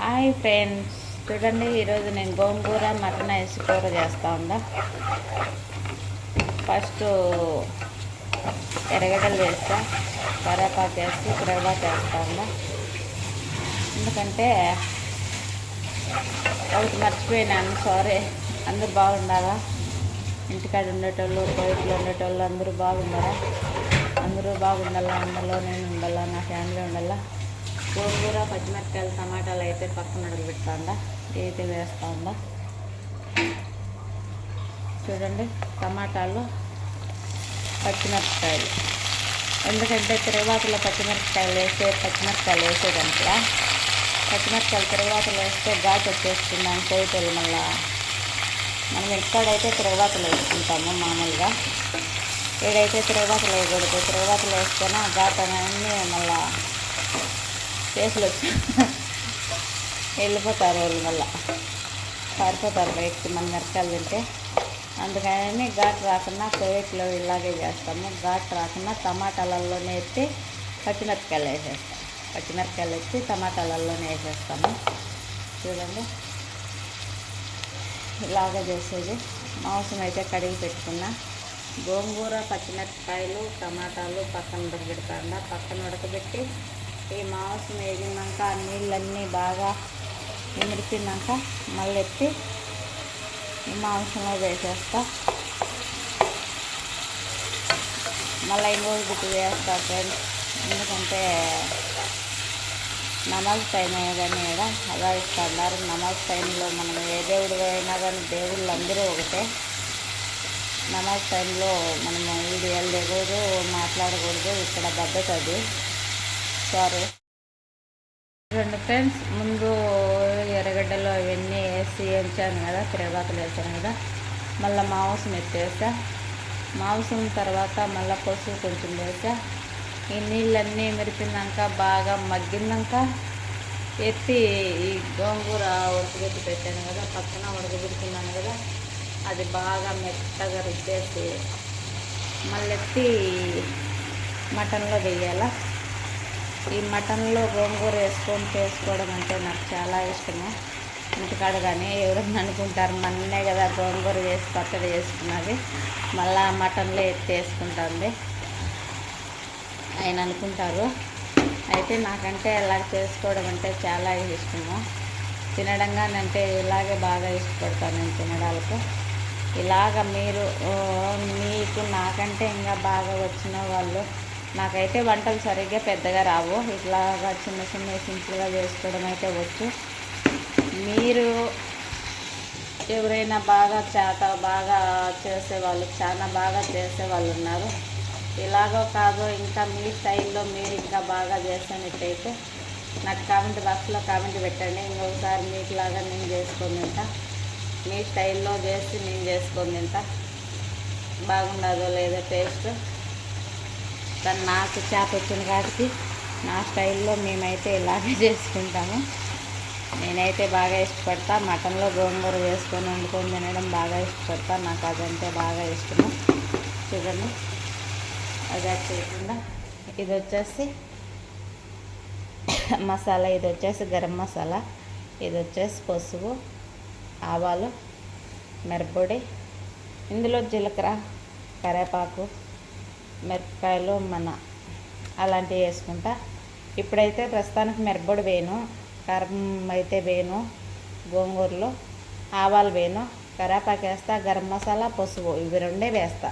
Hi friends చూడండి ఈరోజు నేను గోంగూర మటన్ వేసి కూర చేస్తా ఉందా? ఫస్ట్ ఎర్రగడ్డలు వేస్తా కరేపాకు వేసి కరేపాకు వేస్తా ఉందా? ఎందుకంటే ఒకటి మర్చిపోయినాను సారీ అందరూ బాగుండాలా ఇంటికాడ ఉండేటోళ్ళు బయటలో ఉండేటోళ్ళు అందరూ బాగుండారా అందరూ బాగుండాలా? అందులో నేను ఉండాలా? నా ఫ్యామిలీ ఉండాలా? గోంగూర పచ్చిమిరపకాయలు టమాటాలు అయితే పక్కన పెడతా అయితే వేస్తాండా చూడండి టమాటాలు పచ్చిమిరపకాయలు. ఎందుకంటే తిరువాతలో పచ్చిమిరపకాయలు వేస్తే పచ్చిమిరపకాయలు వేసేదానికి పచ్చిమిరపకాయలు తిరువాతలు వేస్తే ఘాటు వచ్చేస్తుందని పోయిటోళ్ళు మళ్ళా. మనం ఎక్కడైతే తిరువాతలు వేసుకుంటాము మామూలుగా ఏడైతే తిరువాతలు వేయకూడదు తిరువాతలు వేస్తేనే ఆ ఘాటు అనేది మళ్ళీ కేసులు వచ్చి వెళ్ళిపోతారు వాళ్ళు మళ్ళా. పారిపోతారు బయటకి మన మిరకాయలు తింటే. అందుకని ఘాటు రాకుండా కోవిట్లో ఇలాగే చేస్తాము. ఘాటు రాకుండా టమాటాలలోనే ఎత్తి పచ్చిమిరపకాయలు వేసేస్తాం. పచ్చిమిరపకాయలు ఎత్తి టమాటాలలోనే వేసేస్తాము. చూడండి. ఇలాగ చేసేది. మాంసం అయితే కడిగి పెట్టుకున్నా. గోంగూర పచ్చిమిరపకాయలు టమాటాలు పక్కన ఉడకబెడతాండా పక్కన ఉడకబెట్టి ఈ మాంసం వేగినాక ఆ నీళ్ళన్నీ బాగా ఇమిడిపోయినాక మళ్ళీ ఎత్తి ఈ మాంసంలో వేసేస్తా. మళ్ళీ ఇంకోటి గుట్టు వేస్తా ఫ్రెండ్స్. ఎందుకంటే నమాజ్ టైం కానీ కదా అలా ఇస్తున్నారు. నమాజ్ టైంలో మనం ఏ దేవుడు అయినా కానీ దేవుళ్ళు అందరూ ఒకటే. నమాజ్ టైంలో మనము వీడియోలు దిగకూడదు మాట్లాడకూడదు. ఇక్కడ పద్ధతి అది. సారీ రెండు ఫ్రెండ్స్ ముందు ఎర్రగడ్డలు అవన్నీ వేసి వేయించాను కదా తిరగబాతలు వేసాను కదా మళ్ళీ మాంసం ఎత్తేసా. మాంసం తర్వాత మళ్ళీ పసుపు కొంచెం వేసా. ఈ నీళ్ళన్నీ మెరిపినాక బాగా మగ్గిందాక ఎత్తి ఈ గోంగూర ఉడకబెట్టి పెట్టాను కదా పక్కన ఉడకబెడుతున్నాను కదా అది బాగా మెత్తగా రుద్దేసి మళ్ళీ ఎత్తి మటన్లో వేయాలా. ఈ మటన్లో గోంగూర వేసుకొని చేసుకోవడం అంటే నాకు చాలా ఇష్టము. ఇంటికాడ కానీ ఎవరన్నా అనుకుంటారు మన్నే కదా గోంగూర వేసి పచ్చడి వేసుకున్నది మళ్ళా మటన్లో ఎత్తి వేసుకుంటుంది ఆయన అనుకుంటారు. అయితే నాకంటే అలా చేసుకోవడం అంటే చాలా ఇష్టము. తినడంగానంటే ఇలాగే బాగా ఇష్టపడతాను నేను తినడానికి. ఇలాగ మీరు మీకు నాకంటే ఇంకా బాగా వచ్చిన వాళ్ళు నాకైతే వంటలు సరిగ్గా పెద్దగా రావు. ఇట్లాగా చిన్న చిన్న సింపుల్గా చేసుకోవడం అయితే వచ్చు. మీరు ఎవరైనా బాగా చేత బాగా చేసేవాళ్ళు చాలా బాగా చేసేవాళ్ళు ఉన్నారు. ఇలాగో కాదో ఇంకా మీ స్టైల్లో మీరు ఇంకా బాగా చేసినట్టయితే నాకు కామెంట్ బాక్స్లో కామెంట్ పెట్టండి. ఇంకొకసారి మీకులాగా నేను చేసుకొని తింటా. మీ స్టైల్లో చేసి నేను చేసుకొని తింటా. బాగుండదో లేదో టేస్ట్. కానీ నాకు చేప వచ్చింది కాబట్టి నా స్టైల్లో మేమైతే ఇలాగే చేసుకుంటాము. నేనైతే బాగా ఇష్టపడతా. మటన్లో గోంగూర వేసుకొని వండుకొని తినడం బాగా ఇష్టపడతా. నాకు అదంటే బాగా ఇష్టము. చూడండి. అది చేయకుండా ఇది వచ్చేసి మసాలా ఇది వచ్చేసి గరం మసాలా ఇది వచ్చేసి పసుపు ఆవాలు మిరపొడి ఇందులో జీలకర్ర కరివేపాకు మిరపకాయలు మన అలాంటివి వేసుకుంటా. ఇప్పుడైతే ప్రస్తుతానికి మిరపొడి వేయను కారం అయితే వేయను గోంగూరలో ఆవాలు వేయను కరాపాకు వేస్తా గరం మసాలా పసుపు ఇవి రెండే వేస్తా.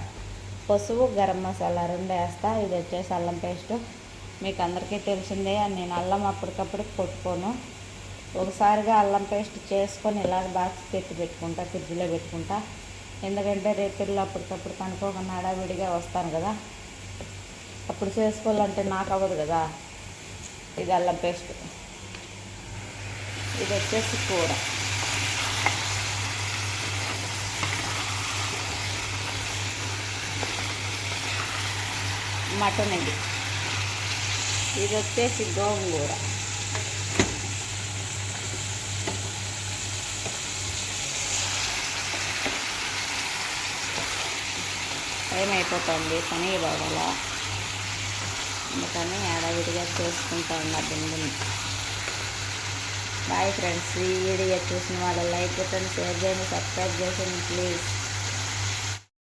పసుపు గరం మసాలా రెండు వేస్తా ఇది వచ్చేసి అల్లం పేస్టు. మీకు అందరికీ తెలిసిందే నేను అల్లం అప్పటికప్పుడు కొట్టుకోను. ఒకసారిగా అల్లం పేస్ట్ చేసుకొని ఇలాగ బాక్స్ పెట్టి పెట్టుకుంటా ఫ్రిడ్జ్లో పెట్టుకుంటా. ఎందుకంటే రేపు అప్పటికప్పుడు కనుక్కోకుండా హడావిడిగా వస్తాను కదా. అప్పుడు చేసుకోవాలంటే నాకు అవ్వదు కదా. ఇది అల్లం పేస్ట్. ఇది వచ్చేసి కూర. మటన్ ఇది ఇది వచ్చేసి గోంగూర. ఏమైపోతుంది పని బాగాలా అందుకని హడావిడిగా చేసుకుంటా ఉన్నా బిందుని. బాయ్ ఫ్రెండ్స్ ఈ వీడియో చూసిన వాళ్ళు లైక్ కొట్టండి షేర్ చేయండి సబ్స్క్రైబ్ చేయండి ప్లీజ్.